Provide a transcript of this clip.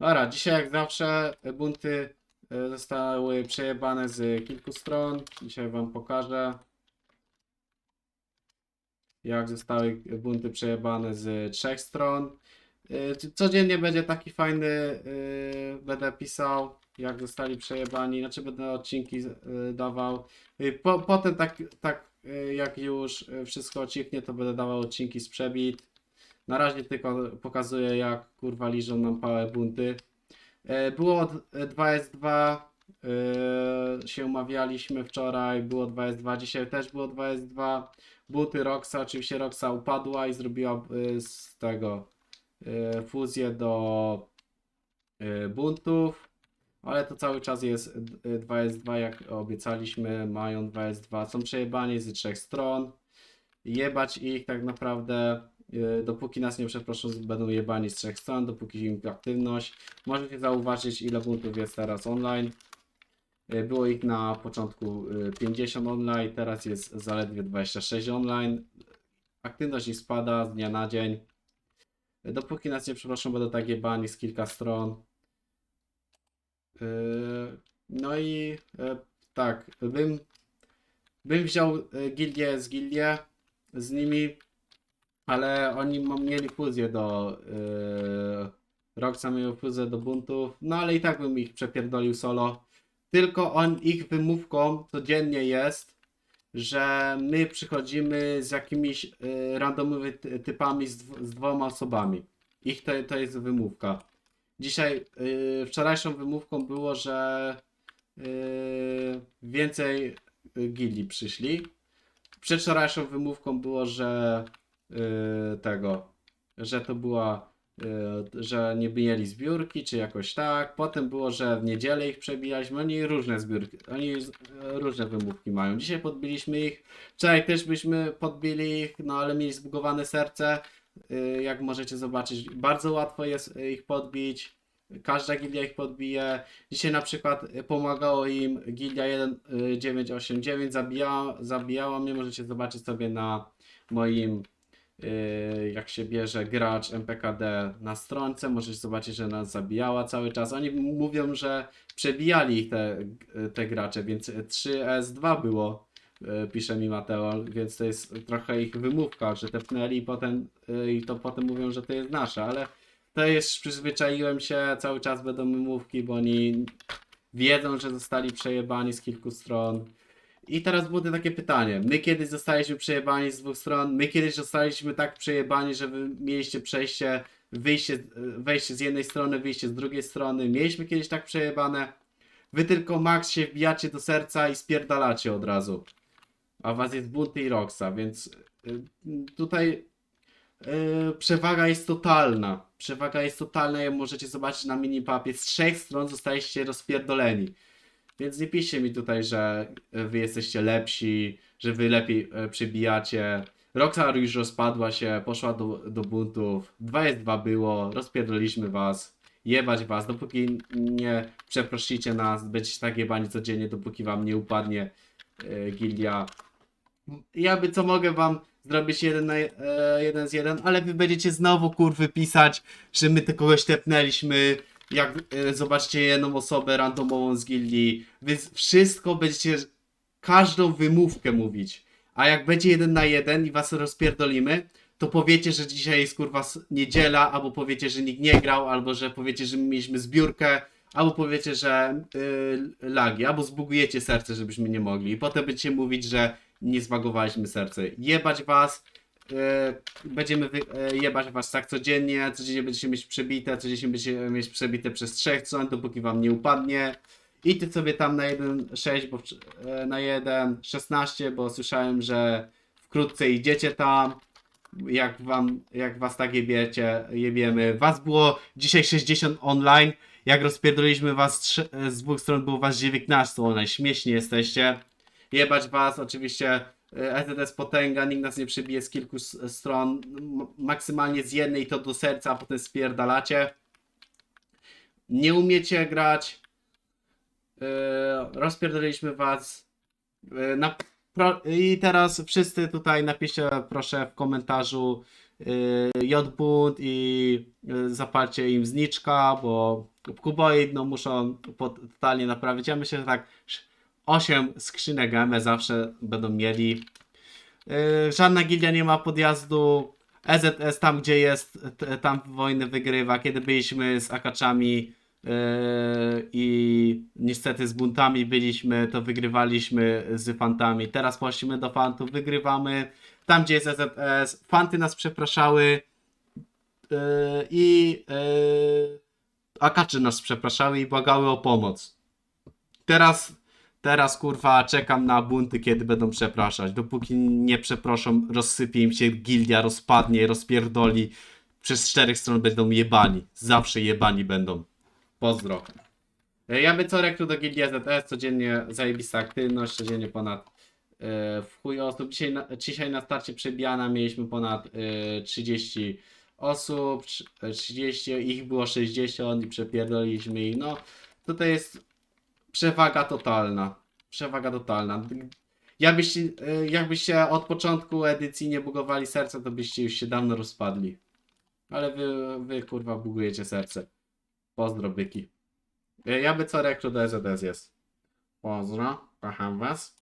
Dobra, dzisiaj jak zawsze bunty e, zostały przejebane z kilku stron. Dzisiaj wam pokażę jak zostały bunty przejebane z trzech stron. E, Codziennie będzie taki fajny, e, będę pisał jak zostali przejebani, znaczy będę odcinki dawał. Po, potem tak, tak jak już wszystko cichnie, to będę dawał odcinki z przebit. Na razie tylko pokazuję jak kurwa liżą nam pałe bunty. E, Było d- 2S2, e, się umawialiśmy wczoraj, było 2S2, dzisiaj też było 2S2. Bunty Roxa, oczywiście Roxa upadła i zrobiła e, z tego e, fuzję do e, buntów, ale to cały czas jest e, 2S2, jak obiecaliśmy, mają 2S2, są przejebani z trzech stron, jebać ich tak naprawdę, e, dopóki nas nie przeproszą, będą jebani z trzech stron, dopóki im aktywność. Możecie zauważyć ile buntów jest teraz online. E, Było ich na początku e, 50 online, teraz jest zaledwie 26 online. Aktywność ich spada z dnia na dzień. E, Dopóki nas nie przeproszą, będą tak jebani z kilka stron. E, No i e, tak, bym, bym wziął e, gildię z gildię z nimi, ale oni mieli fuzję do yy, Roxa miał fuzję do buntów, no ale i tak bym ich przepierdolił solo. Tylko on ich wymówką codziennie jest, że my przychodzimy z jakimiś y, randomowymi ty- typami z, dw- z dwoma osobami. Ich to, to jest wymówka. Dzisiaj, y, wczorajszą wymówką było, że y, więcej y, gildii przyszli. Przedwczorajszą wymówką było, że tego, że to była y, że nie mieli zbiórki, czy jakoś tak. Potem było, że w niedzielę ich przebijaliśmy. Oni różne zbiórki, oni y, różne wymówki mają. Dzisiaj podbiliśmy ich. Wczoraj też byśmy podbili ich, no ale mieli zbugowane serce. Y, Jak możecie zobaczyć, bardzo łatwo jest y, ich podbić. Każda gildia ich podbije. Dzisiaj na przykład y, pomagało im gildia 1989, zabijała, zabijała mnie. Możecie zobaczyć sobie na moim jak się bierze gracz MPKD na stronce, możesz zobaczyć, że nas zabijała cały czas. Oni mówią, że przebijali ich te, te gracze, więc 3S2 było, yy, pisze mi Mateo, więc to jest trochę ich wymówka, że tepnęli i potem, yy, i to potem mówią, że to jest nasze, ale to jest, przyzwyczaiłem się, cały czas będą wymówki, bo oni wiedzą, że zostali przejebani z kilku stron. I teraz było takie pytanie. My kiedyś zostaliśmy przejebani z dwóch stron, my kiedyś zostaliśmy tak przejebani, że wy mieliście przejście, wyjście, wejście z jednej strony, wyjście z drugiej strony. Mieliśmy kiedyś tak przejebane. Wy tylko max się wbijacie do serca i spierdalacie od razu. A was jest bunty i Roxa, więc y, tutaj Yy, przewaga jest totalna. Przewaga jest totalna, jak możecie zobaczyć na minipapie. Z trzech stron zostaliście rozpierdoleni. Więc nie piszcie mi tutaj, że e, wy jesteście lepsi, że wy lepiej e, przebijacie. Roxar już rozpadła się, poszła do, do buntów. 2 jest 2 było, rozpierdoliśmy was. Jebać was, dopóki nie przeprosicie nas, będziecie tak jebani codziennie, dopóki wam nie upadnie e, gildia. Ja by co mogę wam zrobić jeden, na, e, jeden z jeden, ale wy będziecie znowu kurwy pisać, że my tylko kogoś tepnęliśmy, jak e, zobaczycie jedną osobę randomową z gildii, wy wszystko będziecie, każdą wymówkę mówić, a jak będzie jeden na jeden i was rozpierdolimy, to powiecie, że dzisiaj jest kurwa niedziela, albo powiecie, że nikt nie grał, albo że powiecie, że my mieliśmy zbiórkę, albo powiecie, że y, lagi, albo zbugujecie serce, żebyśmy nie mogli. I potem będziecie mówić, że nie zbagowaliśmy serce. Jebać was, y, będziemy wy, y, jebać was tak codziennie, codziennie będziecie mieć przebite, codziennie będziecie mieć przebite przez trzech stron, dopóki wam nie upadnie. Idźcie sobie tam na 1.6, bo e, na 1.16, bo słyszałem, że wkrótce idziecie tam. Jak wam, jak was tak jebiecie, jebiemy. Was było dzisiaj 60 online. Jak rozpierdoliliśmy was e, z dwóch stron, było was 19 online. Śmiesznie jesteście. Jebać was, oczywiście e, ETS potęga, nikt nas nie przybije z kilku stron. Maksymalnie z jednej to do serca, a potem spierdalacie. Nie umiecie grać. E, rozpierdoliliśmy was. E, na, pro, I teraz wszyscy tutaj napiszcie proszę w komentarzu J-Bunt i zapalcie im zniczka, bo kuboid no, muszą totalnie naprawić. Ja myślę, że tak 8 skrzynek GM zawsze będą mieli. Y, Żadna gildia nie ma podjazdu. EZS tam gdzie jest, tam wojny wygrywa. Kiedy byliśmy z akaczami yy, i niestety z buntami byliśmy, to wygrywaliśmy z fantami. Teraz poszliśmy do fantów, wygrywamy. Tam gdzie jest EZS, fanty nas przepraszały yy, i yy, nas przepraszały i błagały o pomoc. Teraz Teraz kurwa czekam na bunty, kiedy będą przepraszać. Dopóki nie przeproszą, rozsypie im się gildia, rozpadnie, rozpierdoli. Przez czterech stron będą jebani. Zawsze jebani będą. Pozdro. E, Ja by co rekru do gildii ZS, codziennie zajebista aktywność, codziennie ponad e, w chuj osób. Dzisiaj na, dzisiaj na starcie przebijana mieliśmy ponad e, 30 osób, trz- e, 30, ich było 60 i przepierdoliliśmy ich. No, tutaj jest przewaga totalna. Przewaga totalna. Jakbyście, y, jakbyście od początku edycji nie bugowali serca, to byście już się dawno rozpadli. Ale wy, wy kurwa bugujecie serce. Pozdro byki. Y, Ja by co rekru do EZS jest. Pozdro, kocham was.